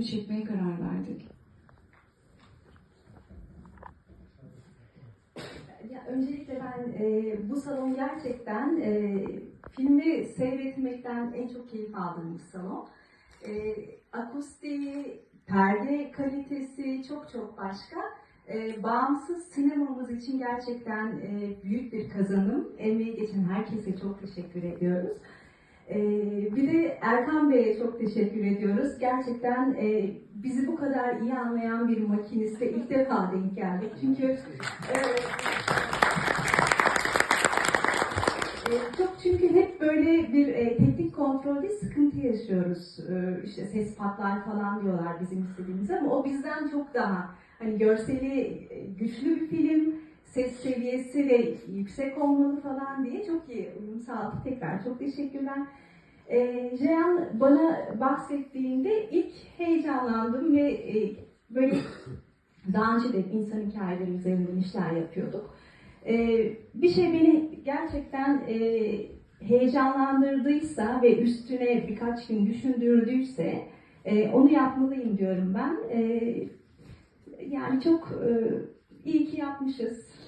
filmi çekmeye karar verdik? Ya öncelikle ben e, bu salon gerçekten e, filmi seyretmekten en çok keyif aldığım bir salon. E, akustiği, perde kalitesi çok çok başka. E, bağımsız sinemamız için gerçekten e, büyük bir kazanım. Emeği geçen herkese çok teşekkür ediyoruz. E, bir de Erkan Bey'e çok teşekkür ediyoruz. Gerçekten e, bizi bu kadar iyi anlayan bir makiniste ilk defa denk geldik. Çünkü e, e, Çok çünkü hep böyle bir teknik kontrolde sıkıntı yaşıyoruz. E, ses patlar falan diyorlar bizim istediğimiz ama o bizden çok daha hani görseli güçlü bir film, ses seviyesi de yüksek olmalı falan diye çok iyi uyum sağladı. Tekrar çok teşekkürler. E, Jean bana bahsettiğinde ilk heyecanlandım ve e, böyle daha önce de insan hikayeleri üzerinden işler yapıyorduk. Ee, bir şey beni gerçekten e, heyecanlandırdıysa ve üstüne birkaç gün düşündürdüyse e, onu yapmalıyım diyorum ben. E, yani çok e, iyi ki yapmışız e.